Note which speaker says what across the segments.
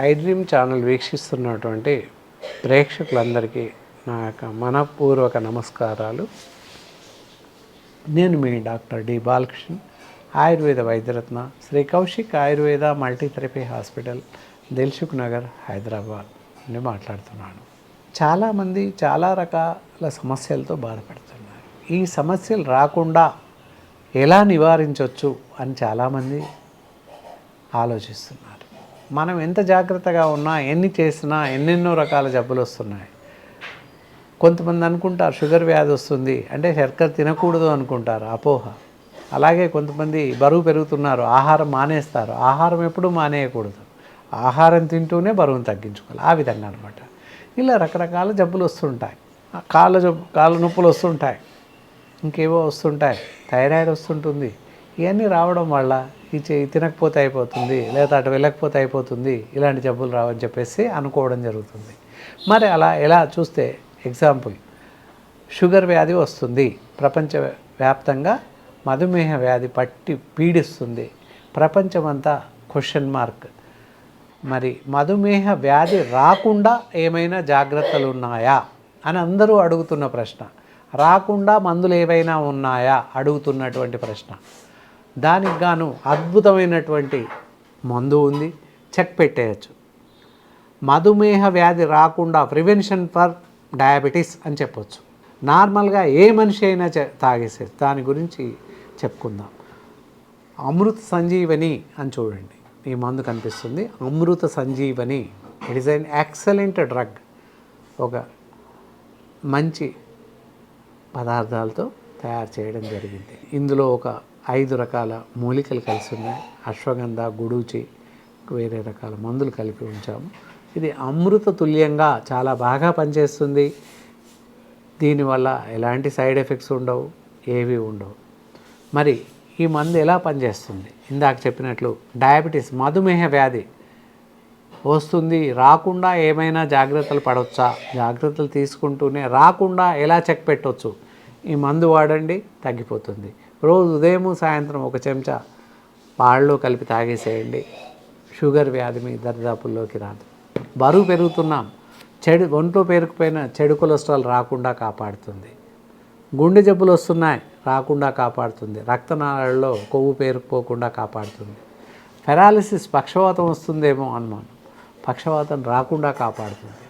Speaker 1: I dream channel వీక్షిస్తున్నటువంటి ప్రేక్షకులందరికీ నా యొక్క మనపూర్వక నమస్కారాలు. నేను మీ doctor D Balakrishna Ayurveda వైద్యరత్న Shri Kaushik Ayurveda multitherapy hospital Dilsukh Nagar Hyderabad నుండి మాట్లాడుతున్నాను. చాలామంది చాలా రకాల సమస్యలతో బాధపడుతున్నారు. ఈ సమస్యలు రాకుండా ఎలా నివారించవచ్చు అని చాలామంది ఆలోచిస్తున్నారు. మనం ఎంత జాగ్రత్తగా ఉన్నా ఎన్ని చేసినా ఎన్నెన్నో రకాల జబ్బులు వస్తున్నాయి. కొంతమంది అనుకుంటారు షుగర్ వ్యాధి వస్తుంది అంటే శర్కర తినకూడదు అనుకుంటారు అపోహ. అలాగే కొంతమంది బరువు పెరుగుతున్నారు ఆహారం మానేస్తారు. ఆహారం ఎప్పుడూ మానేయకూడదు. ఆహారం తింటూనే బరువును తగ్గించుకోవాలి. ఆ విధంగా అనమాట ఇలా రకరకాల జబ్బులు వస్తుంటాయి. కాళ్ళ జబ్బు కాళ్ళ నొప్పులు వస్తుంటాయి. ఇంకేవో వస్తుంటాయి. థైరాయిడ్ వస్తుంటుంది. ఇవన్నీ రావడం వల్ల ఇచ్చి తినకపోతే అయిపోతుంది లేదా అటు వెళ్ళకపోతే అయిపోతుంది ఇలాంటి జబ్బులు రావని చెప్పేసి అనుకోవడం జరుగుతుంది. మరి అలా ఎలా చూస్తే ఎగ్జాంపుల్ షుగర్ వ్యాధి వస్తుంది ప్రపంచ వ్యాప్తంగా మధుమేహ వ్యాధి పట్టి పీడిస్తుంది ప్రపంచమంతా క్వశ్చన్ మార్క్. మరి మధుమేహ వ్యాధి రాకుండా ఏమైనా జాగ్రత్తలు ఉన్నాయా? అని అందరూ అడుగుతున్న ప్రశ్న. రాకుండా మందులు ఏవైనా ఉన్నాయా? అడుగుతున్నటువంటి ప్రశ్న. దానికి గాను అద్భుతమైనటువంటి మందు ఉంది. చెక్ పెట్టేయచ్చు. మధుమేహ వ్యాధి రాకుండా ప్రివెన్షన్ ఫర్ డయాబెటీస్ అని చెప్పొచ్చు. నార్మల్గా ఏ మనిషి అయినా తాగేసే దాని గురించి చెప్పుకుందాం. అమృత సంజీవని అని చూడండి. ఈ మందు కనిపిస్తుంది. Amrita Sanjeevani. It is an excellent drug ఒక మంచి పదార్థాలతో తయారు చేయడం జరిగింది. ఇందులో ఒక ఐదు రకాల మూలికలు కలిసి ఉన్నాయి. అశ్వగంధ గుడూచి వేరే రకాల మందులు కలిపి ఉంచాము. ఇది అమృత తుల్యంగా చాలా బాగా పనిచేస్తుంది. దీనివల్ల ఎలాంటి సైడ్ ఎఫెక్ట్స్ ఉండవు ఏవి ఉండవు. మరి ఈ మందు ఎలా పనిచేస్తుంది? ఇందాక చెప్పినట్లు డయాబెటీస్ మధుమేహ వ్యాధి వస్తుంది. రాకుండా ఏమైనా జాగ్రత్తలు పడవచ్చా జాగ్రత్తలు తీసుకుంటూనే రాకుండా ఎలా చెక్ పెట్టవచ్చు ఈ మందు వాడండి తగ్గిపోతుంది. రోజు ఉదయం సాయంత్రం ఒక చెంచా పాళ్ళు కలిపి తాగేసేయండి. షుగర్ వ్యాధి మీ దరిదాపుల్లోకి రాదు. బరువు పెరుగుతున్నాం. చెడు ఒంట్లో పేరుకుపోయిన చెడు కొలెస్ట్రాల్ రాకుండా కాపాడుతుంది. గుండె జబ్బులు వస్తున్నాయి రాకుండా కాపాడుతుంది. రక్తనాళాల్లో కొవ్వు పేరుకుపోకుండా కాపాడుతుంది. పెరాలిసిస్ పక్షవాతం వస్తుందేమో అనుమానం. పక్షవాతం రాకుండా కాపాడుతుంది.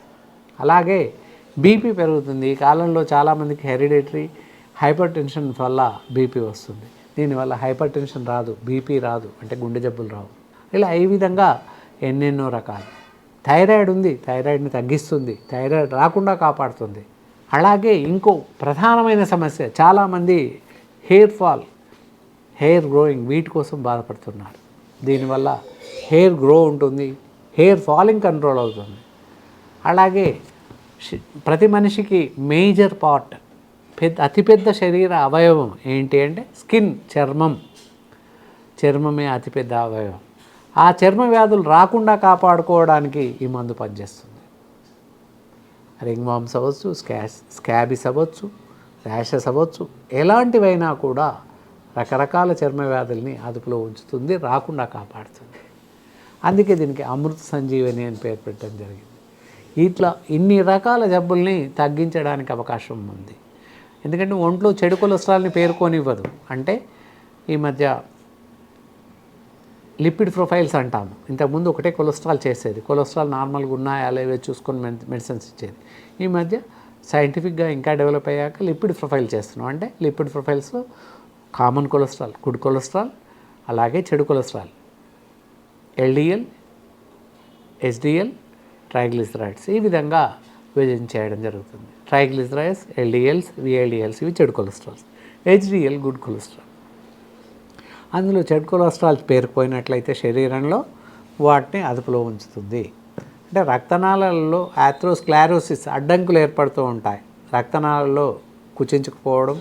Speaker 1: అలాగే బీపీ పెరుగుతుంది. ఈ కాలంలో చాలామందికి హెరిడేటరీ హైపర్ టెన్షన్ వల్ల బీపీ వస్తుంది. దీనివల్ల హైపర్ టెన్షన్ రాదు బీపీ రాదు అంటే గుండె జబ్బులు రావు. ఇలా ఈ విధంగా ఎన్నెన్నో రకాలు. థైరాయిడ్ ఉంది థైరాయిడ్ని తగ్గిస్తుంది థైరాయిడ్ రాకుండా కాపాడుతుంది. అలాగే ఇంకో ప్రధానమైన సమస్య చాలామంది హెయిర్ ఫాల్ హెయిర్ గ్రోయింగ్ వీటి కోసం బాధపడుతున్నారు. దీనివల్ల హెయిర్ గ్రో ఉంటుంది హెయిర్ ఫాలింగ్ కంట్రోల్ అవుతుంది. అలాగే ప్రతి మనిషికి మేజర్ పార్ట్ పెద్ద అతిపెద్ద శరీర అవయవం ఏంటి అంటే స్కిన్ చర్మం. చర్మమే అతిపెద్ద అవయవం. ఆ చర్మ వ్యాధులు రాకుండా కాపాడుకోవడానికి ఈ మందు పనిచేస్తుంది. రింగ్ వామ్స్ అవ్వచ్చు స్కాష్ స్కాబిస్ అవ్వచ్చు ర్యాషెస్ అవ్వచ్చు ఎలాంటివైనా కూడా రకరకాల చర్మ వ్యాధుల్ని అదుపులో ఉంచుతుంది రాకుండా కాపాడుతుంది. అందుకే దీనికి అమృత సంజీవని అని పేరు పెట్టడం జరిగింది. ఇట్లా ఇన్ని రకాల జబ్బుల్ని తగ్గించడానికి అవకాశం ఉంది. ఎందుకంటే ఒంట్లో చెడు కొలెస్ట్రాల్ని పేర్కొనివ్వదు. అంటే ఈ మధ్య లిపిడ్ ప్రొఫైల్స్ అంటాము. ఇంతకుముందు ఒకటే కొలెస్ట్రాల్ చేసేది. కొలెస్ట్రాల్ నార్మల్గా ఉన్నాయా లేవే చూసుకొని మెడిసిన్స్ ఇచ్చేది. ఈ మధ్య సైంటిఫిక్గా ఇంకా డెవలప్ అయ్యాక లిపిడ్ ప్రొఫైల్ చేస్తున్నాం. అంటే లిపిడ్ ప్రొఫైల్స్లో కామన్ కొలెస్ట్రాల్ గుడ్ కొలెస్ట్రాల్ అలాగే చెడు కొలెస్ట్రాల్. ఎల్డిఎల్ ఎస్డిఎల్ ట్రైగ్లిసరైడ్స్ ఈ విధంగా విభజన చేయడం జరుగుతుంది. ట్రైగ్లిసరైడ్స్ ఎల్డిఎల్స్ విఎల్డిఎల్స్ ఇవి చెడు కొలెస్ట్రాల్స్. HDL good cholesterol. అందులో చెడు కొలెస్ట్రాల్ పేరుకుపోయినట్లయితే శరీరంలో వాటిని అదుపులో ఉంచుతుంది. అంటే రక్తనాళాలలో ఆథ్రోస్క్లారోసిస్ అడ్డంకులు ఏర్పడుతూ ఉంటాయి. రక్తనాళాలలో కుచించుకుపోవడం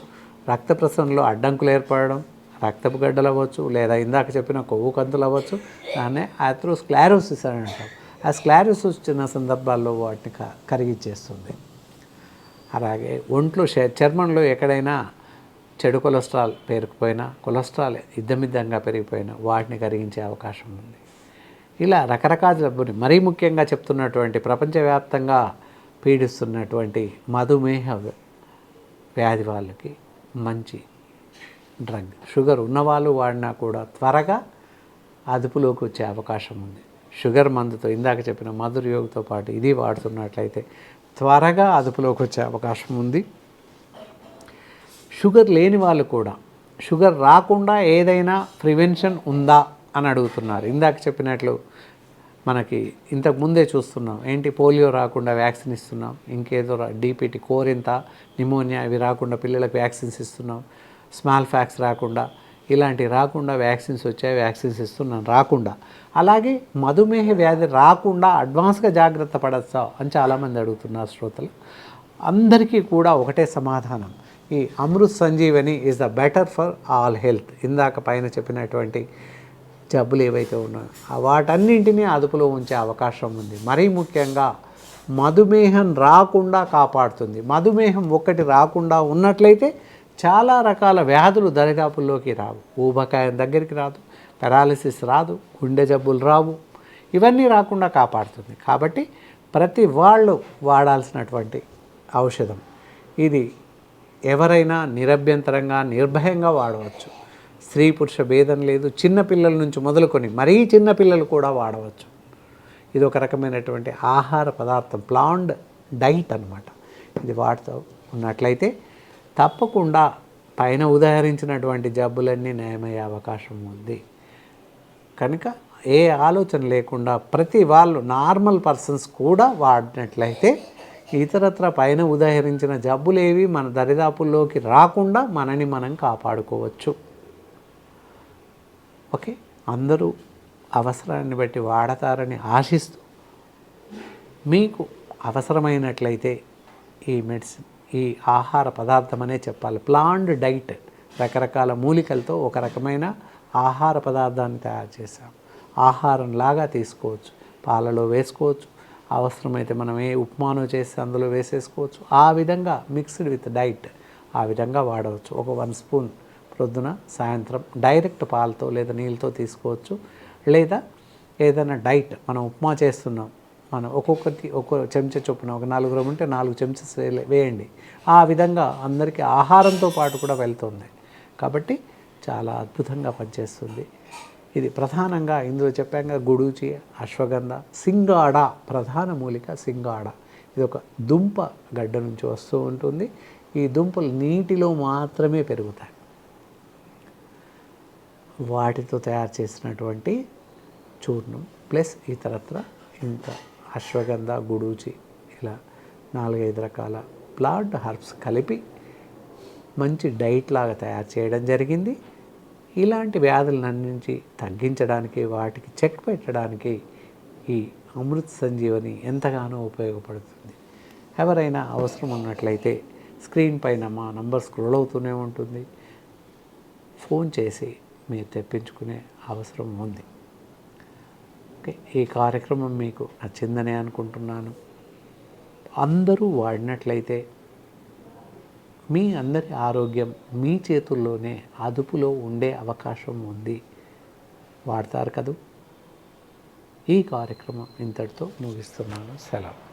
Speaker 1: రక్త ప్రసరణలో అడ్డంకులు ఏర్పడడం రక్తపు గడ్డలు అవ్వచ్చు లేదా ఇందాక చెప్పిన కొవ్వు కంతులు అవ్వచ్చు దాన్నే ఆథ్రోస్క్లారోసిస్ అని అంటాం ఆ స్క్లారిస్ చిన్న సందర్భాల్లో వాటిని క కరిగిచ్చేస్తుంది అలాగే ఒంట్లో చర్మంలో ఎక్కడైనా చెడు కొలెస్ట్రాల్ పేరుకుపోయినా కొలెస్ట్రాల్ ఇద్దమిద్దంగా పెరిగిపోయినా వాటిని కరిగించే అవకాశం ఉంది. ఇలా రకరకాల జబ్బుని మరీ ముఖ్యంగా చెప్తున్నటువంటి ప్రపంచవ్యాప్తంగా పీడిస్తున్నటువంటి మధుమేహ వ్యాధి వాళ్ళకి మంచి డ్రగ్. షుగర్ ఉన్నవాళ్ళు వాడినా కూడా త్వరగా అదుపులోకి వచ్చే అవకాశం ఉంది. షుగర్ మందుతో ఇందాక చెప్పిన మధుర యోగతో పాటు ఇది వాడుతున్నట్లయితే త్వరగా అదుపులోకి వచ్చే అవకాశం ఉంది. షుగర్ లేని వాళ్ళు కూడా షుగర్ రాకుండా ఏదైనా ప్రివెన్షన్ ఉందా అని అడుగుతున్నారు. ఇందాక చెప్పినట్లు మనకి ఇంతకు ముందే చూస్తున్నాం ఏంటి పోలియో రాకుండా వ్యాక్సిన్ ఇస్తున్నాం ఇంకేదో డీపీటీ కోరింత నిమోనియా ఇవి రాకుండా పిల్లలకు వ్యాక్సిన్స్ ఇస్తున్నాం స్మాల్ ఫ్యాక్స్ రాకుండా ఇలాంటి రాకుండా వ్యాక్సిన్స్ వచ్చాయి వ్యాక్సిన్స్ ఇస్తున్నాను రాకుండా. అలాగే మధుమేహ వ్యాధి రాకుండా అడ్వాన్స్గా జాగ్రత్త పడచ్చా అని చాలామంది అడుగుతున్నారు శ్రోతలు. అందరికీ కూడా ఒకటే సమాధానం. ఈ Amrit Sanjeevani is the better for all health ఇందాక పైన చెప్పినటువంటి జబ్బులు ఏవైతే ఉన్నాయో వాటన్నింటినీ అదుపులో ఉంచే అవకాశం ఉంది. మరీ ముఖ్యంగా మధుమేహం రాకుండా కాపాడుతుంది. మధుమేహం ఒక్కటి రాకుండా ఉన్నట్లయితే చాలా రకాల వ్యాధులు దరిదాపుల్లోకి రావు. ఊబకాయం దగ్గరికి రాదు పెరాలిసిస్ రాదు గుండె జబ్బులు రావు. ఇవన్నీ రాకుండా కాపాడుతుంది. కాబట్టి ప్రతి వాళ్ళు వాడాల్సినటువంటి ఔషధం. ఇది ఎవరైనా నిరభ్యంతరంగా నిర్భయంగా వాడవచ్చు. స్త్రీ పురుష భేదం లేదు. చిన్నపిల్లల నుంచి మొదలుకొని మరీ చిన్న పిల్లలు కూడా వాడవచ్చు. ఇది ఒక రకమైనటువంటి ఆహార పదార్థం ప్లాండ్ డైట్ అన్నమాట. ఇది వాడుతూ ఉన్నట్లయితే తప్పకుండా పైన ఉదాహరించినటువంటి జబ్బులన్నీ నయమయ్యే అవకాశం ఉంది. కనుక ఏ ఆలోచన లేకుండా ప్రతి వాళ్ళు నార్మల్ పర్సన్స్ కూడా వాడినట్లయితే ఇతరత్ర పైన ఉదాహరించిన జబ్బులేవి మన దరిదాపుల్లోకి రాకుండా మనని మనం కాపాడుకోవచ్చు. ఓకే? అందరూ అవసరాన్ని బట్టి వాడతారని ఆశిస్తూ మీకు అవసరమైనట్లయితే ఈ మెడిసిన్ ఈ ఆహార పదార్థం అనే చెప్పాలి. ప్లాండ్ డైట్ రకరకాల మూలికలతో ఒక రకమైన ఆహార పదార్థాన్ని తయారు చేసాం ఆహారం లాగా తీసుకోవచ్చు. పాలలో వేసుకోవచ్చు. అవసరమైతే మనం ఏ ఉప్మానో చేసి అందులో వేసేసుకోవచ్చు. ఆ విధంగా మిక్స్డ్ విత్ డైట్ ఆ విధంగా వాడవచ్చు. ఒక వన్ స్పూన్ ప్రొద్దున సాయంత్రం డైరెక్ట్ పాలతో లేదా నీళ్ళతో తీసుకోవచ్చు. లేదా ఏదైనా డైట్ మనం ఉప్మా చేస్తున్నాం. మనం ఒక్కొక్కటి ఒక్కొక్క చెంచా చొప్పున ఒక నలుగురం ఉంటే నాలుగు చెంచాస్ వేయండి. ఆ విధంగా అందరికీ ఆహారంతో పాటు కూడా వెళ్తుంది. కాబట్టి చాలా అద్భుతంగా పనిచేస్తుంది. ఇది ప్రధానంగా ఇందులో చెప్పాక గుడూచి అశ్వగంధ సింగాడ ప్రధాన మూలిక సింగాడ. ఇది ఒక దుంప గడ్డ నుంచి వస్తూ ఉంటుంది. ఈ దుంపలు నీటిలో మాత్రమే పెరుగుతాయి. వాటితో తయారు చేసినటువంటి చూర్ణం ప్లస్ ఇతరత్ర ఇంత అశ్వగంధ గుడూచి ఇలా నాలుగైదు రకాల ప్లాంట్ హర్బ్స్ కలిపి మంచి డైట్ లాగా తయారు చేయడం జరిగింది. ఇలాంటి వ్యాధులన్నించి తగ్గించడానికి వాటికి చెక్ పెట్టడానికి ఈ అమృత్ సంజీవని ఎంతగానో ఉపయోగపడుతుంది. ఎవరైనా అవసరం ఉన్నట్లయితే స్క్రీన్ పైన మా నంబర్ స్క్రోల్ అవుతూనే ఉంటుంది. ఫోన్ చేసి మీరు తెప్పించుకునే అవసరం ఉంది. ఓకే ఈ కార్యక్రమం మీకు నచ్చిందనే అనుకుంటున్నాను. అందరూ వాడినట్లయితే మీ అందరి ఆరోగ్యం మీ చేతుల్లోనే అదుపులో ఉండే అవకాశం ఉంది. వాడతారు కదూ? ఈ కార్యక్రమం ఇంతటితో ముగిస్తున్నాను. సెలవు.